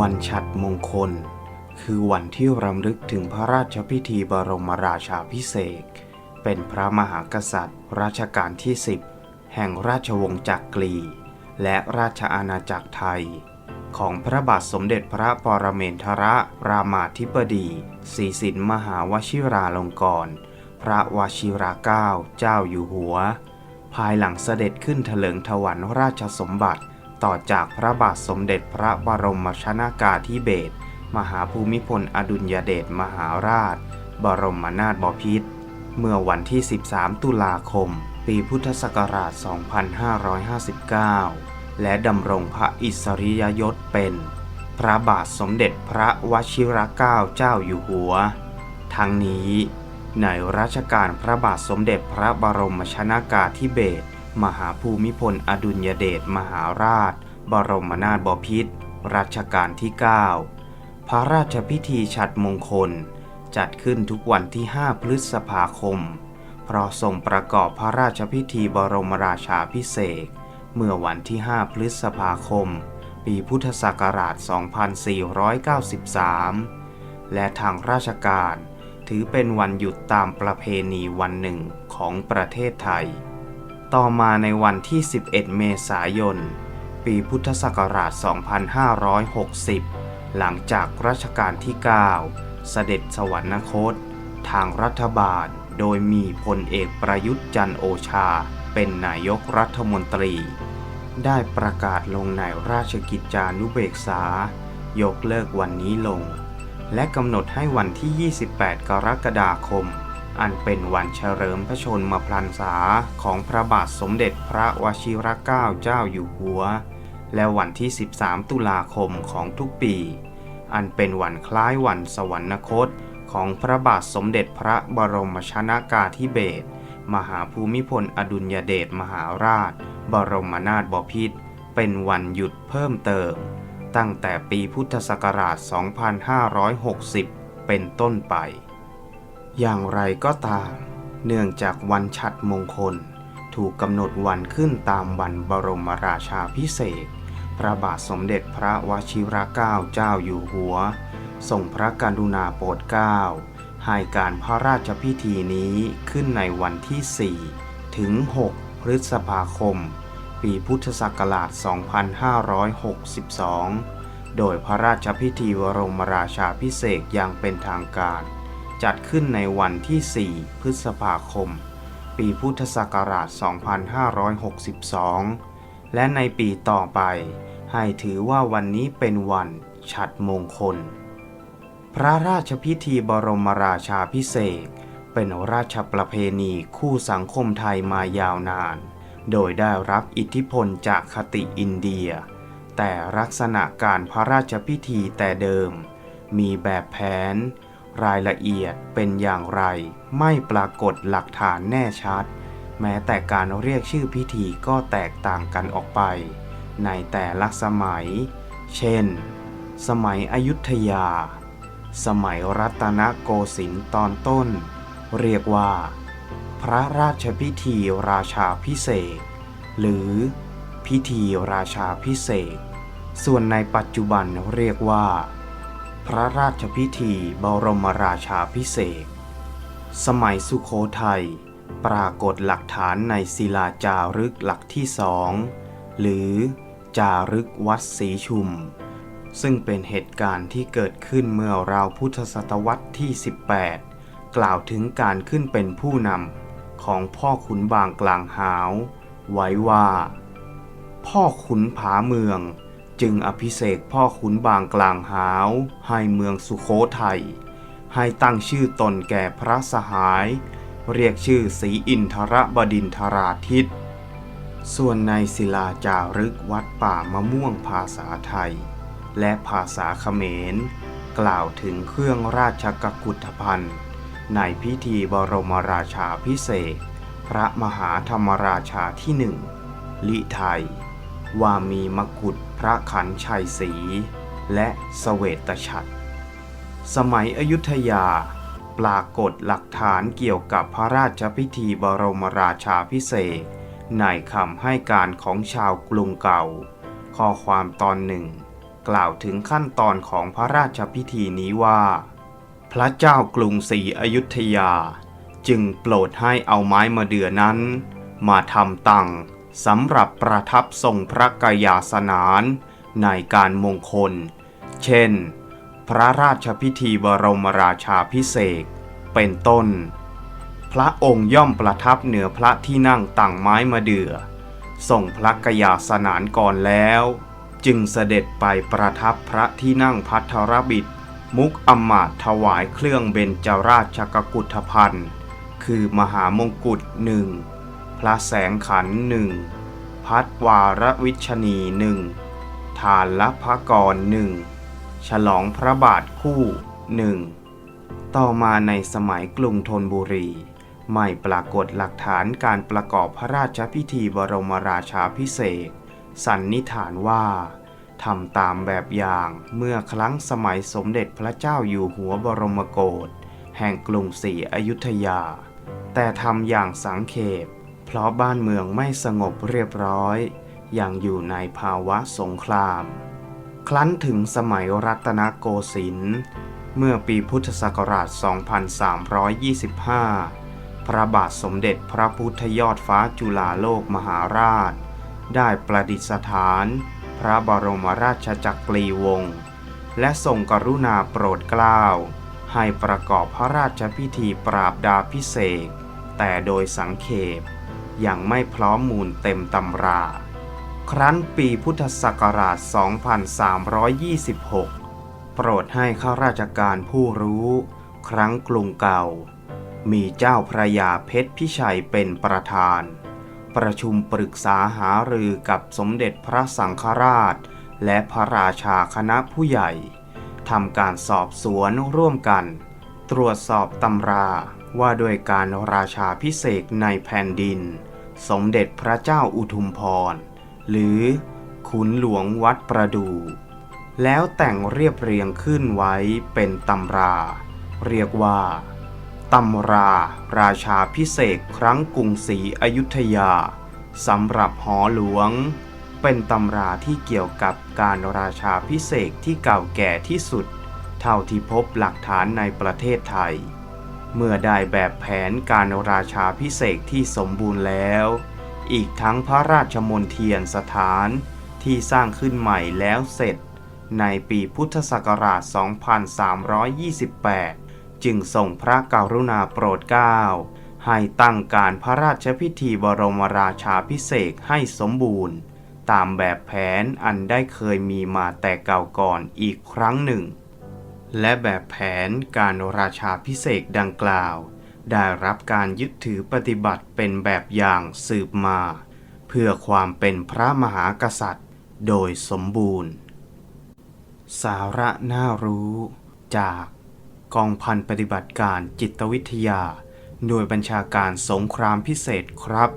วันฉัตรมงคล คือวันที่รำลึกถึงพระราชพิธีบรมราชาพิเศษเป็นพระมหากษัตริย์รัชกาลที่ 10 แห่งราชวงศ์จักรี และราชอาณาจักรไทย ของพระบาทสมเด็จพระปรเมนทรรามาธิบดีศรีสินมหาวชิราลงกรณพระวชิราเกล้าเจ้าอยู่หัว ภายหลังเสด็จขึ้นเถลิงถวัลยราชสมบัติ ต่อจากพระบาทสมเด็จพระบรมชนากาธิเบศรมหาภูมิพลอดุลยเดชมหาราช บรมนาถบพิตรเมื่อวันที่ 13 ตุลาคม ปีพุทธศักราช 2559 และดำรงพระอิสริยยศเป็น พระบาทสมเด็จพระวชิรเกล้าเจ้าอยู่หัว ทั้งนี้ในรัชกาลพระบาทสมเด็จพระบรมชนากาธิเบศร มหาภูมิพลอดุลยเดชมหาราช บรมนาถบพิตรรัชกาลที่ 9 พระราชพิธีฉัตรมงคล จัดขึ้นทุกวันที่ 5 พฤษภาคม เพราะทรงประกอบพระราชพิธีบรมราชาพิเศษเมื่อวันที่ 5 พฤษภาคม ปีพุทธศักราช 2493 และทางราชการถือเป็นวันหยุดตามประเพณีวันหนึ่งของประเทศไทย ต่อมาในวันที่ 11 เมษายน ปีพุทธศักราช 2560 หลังจากรัชกาลที่ 9 เสด็จสวรรคต ทางรัฐบาลโดยมีพลเอกประยุทธ์จันโอชา เป็นนายกรัฐมนตรี ได้ประกาศลงในราชกิจจานุเบกษา ยกเลิกวันนี้ลง และกำหนดให้วันที่ 28 กรกฎาคม อันเป็นวันเฉลิมพระชนมพรรษาของพระบาทสมเด็จพระวชิรเกล้าเจ้าอยู่หัว และวันที่ 13 ตุลาคมของทุกปี อันเป็นวันคล้ายวันสวรรคตของพระบาทสมเด็จพระบรมชนากาธิเบศรมหาภูมิพลอดุลยเดชมหาราช บรมนาถบพิตรเป็นวันหยุดเพิ่มเติม ตั้งแต่ปีพุทธศักราช 2560 เป็นต้นไป อย่างไรก็ตาม เนื่องจากวันฉัตรมงคล ถูกกำหนดวันขึ้นตามวันบรมราชาพิเศษ พระบาทสมเด็จพระวชิรเกล้าเจ้าอยู่หัวทรงพระกรุณาโปรดเกล้าให้การพระราชพิธีนี้ขึ้นในวันที่ 4 ถึง 6 พฤษภาคม ปีพุทธศักราช 2562 โดยพระราชพิธีบรมราชาพิเศษอย่างเป็นทางการ จัดขึ้นในวันที่ 4 พฤษภาคม ปีพุทธศักราช 2562 และในปีต่อไป ให้ถือว่าวันนี้เป็นวันฉัตรมงคล พระราชพิธีบรมราชาพิเศษเป็นราชประเพณีคู่สังคมไทยมายาวนาน โดยได้รับอิทธิพลจากคติอินเดีย แต่ลักษณะการพระราชพิธีแต่เดิม มีแบบแผน รายละเอียดเป็นอย่างไร ไม่ปรากฏหลักฐานแน่ชัด แม้แต่การเรียกชื่อพิธีก็แตกต่างกันออกไป ในแต่ละสมัย เช่น สมัยอยุธยา สมัยรัตนโกสินทร์ตอนต้น เรียกว่า พระราชพิธีราชาพิเศษ หรือพิธีราชาพิเศษ ส่วนในปัจจุบันเรียกว่า พระราชพิธีบรมราชาพิเศษ สมัยสุโขทัย ปรากฏหลักฐานในศิลาจารึกหลักที่สอง หรือจารึกวัดศรีชุม ซึ่งเป็นเหตุการณ์ที่เกิดขึ้นเมื่อราวพุทธศตวรรษที่ 18 กล่าวถึงการขึ้นเป็นผู้นำของพ่อขุนบางกลางหาว ไว้ว่า พ่อขุนผาเมือง จึงอภิเษกพ่อขุนบางกลางหาว ให้เมืองสุโขทัยให้ตั้งชื่อตนแก่พระสหาย เรียกชื่อศรีอินทรบดินทราทิต ส่วนในศิลาจารึกวัดป่ามะม่วงภาษาไทย และภาษาเขมร กล่าวถึงเครื่องราชกกุฏภัณฑ์ ในพิธีบรมราชาพิเศษ พระมหาธรรมราชาที่หนึ่งลิไทย ว่ามีมกุฎ ระขันชัยศรีและสเวตฉัตรสมัยอยุธยา ปรากฏหลักฐานเกี่ยวกับพระราชพิธีบรมราชาพิเศษในคำให้การของชาวกรุงเก่า ข้อความตอนหนึ่ง กล่าวถึงขั้นตอนของพระราชพิธีนี้ว่า พระเจ้ากรุงศรีอยุธยา จึงโปรดให้เอาไม้มาเดือนั้น มาทำตัง สำหรับประทับทรงพระกายาสนานในการมงคล เช่น พระราชพิธีบรมราชาพิเศษเป็นต้น พระองค์ย่อมประทับเหนือพระที่นั่งตั้งไม้มาเดือส่งพระกยาสนานก่อนแล้ว จึงเสด็จไปประทับพระที่นั่งพัทรบิดมุกอมาตถวายเครื่องเบญจราชกกุฏพันธ์คือมหามงกุฎหนึ่ง พระแสงขันหนึ่งพัดวารวิชนีหนึ่งทานละพระกรหนึ่งฉลองพระบาทคู่หนึ่งต่อมาในสมัยกรุงธนบุรี ไม่ปรากฏหลักฐานการประกอบพระราชพิธีบรมราชาพิเศษ สันนิษฐานว่าทำตามแบบอย่างเมื่อครั้งสมัยสมเด็จพระเจ้าอยู่หัวบรมโกศแห่งกรุงศรีอยุธยา แต่ทำอย่างสังเขป เพราะบ้านเมืองไม่สงบเรียบร้อย อยังอยู่ในภาวะสงคราม ครั้นถึงสมัยรัตนโกสินทร์เมื่อปีพุทธศักราช 2325 พระบาทสมเด็จพระพุทธยอดฟ้าจุฬาโลกมหาราช ได้ประดิษฐาน พระบรมราชจักรีวงศ์และทรงกรุณาโปรดเกล้า ให้ประกอบพระราชพิธีปราบดาพิเศษกแต่โดยสังเขป ยังไม่พร้อมมูลเต็มตำรา ครั้นปีพุทธศักราช 2326 โปรดให้ข้าราชการผู้รู้ ครั้งกรุงเก่า มีเจ้าพระยาเพชรพิชัยเป็นประธาน ประชุมปรึกษาหารือกับสมเด็จพระสังฆราช และพระราชาคณะผู้ใหญ่ทำการสอบสวนร่วมกัน ตรวจสอบตำราว่าด้วยการราชาพิเศษในแผ่นดิน สมเด็จพระเจ้าอุทุมพร หรือขุนหลวงวัดประดู แล้วแต่งเรียบเรียงขึ้นไว้เป็นตำรา เรียกว่าตำราราชาพิเศษครั้งกรุงศรีอยุธยาสำหรับหอหลวง เป็นตำราที่เกี่ยวกับการราชาพิเศษที่เก่าแก่ที่สุด เท่าที่พบหลักฐานในประเทศไทย เมื่อได้แบบแผนการราชาพิเศษที่สมบูรณ์แล้ว อีกทั้งพระราชมนเทียนสถานที่สร้างขึ้นใหม่แล้วเสร็จ ในปีพุทธศักราช 2328 จึงส่งพระกรุณาโปรดเกล้าให้ตั้งการพระราชพิธีบรมราชาพิเศษให้สมบูรณ์ ตามแบบแผนอันได้เคยมีมาแต่เก่าก่อนอีกครั้งหนึ่ง และแบบแผนการราชาพิเศษดังกล่าว ได้รับการยึดถือปฏิบัติเป็นแบบอย่างสืบมา เพื่อความเป็นพระมหากษัตริย์ โดยสมบูรณ์ สาระน่ารู้จากกองพันปฏิบัติการจิตวิทยา โดยบัญชาการสงครามพิเศษครับ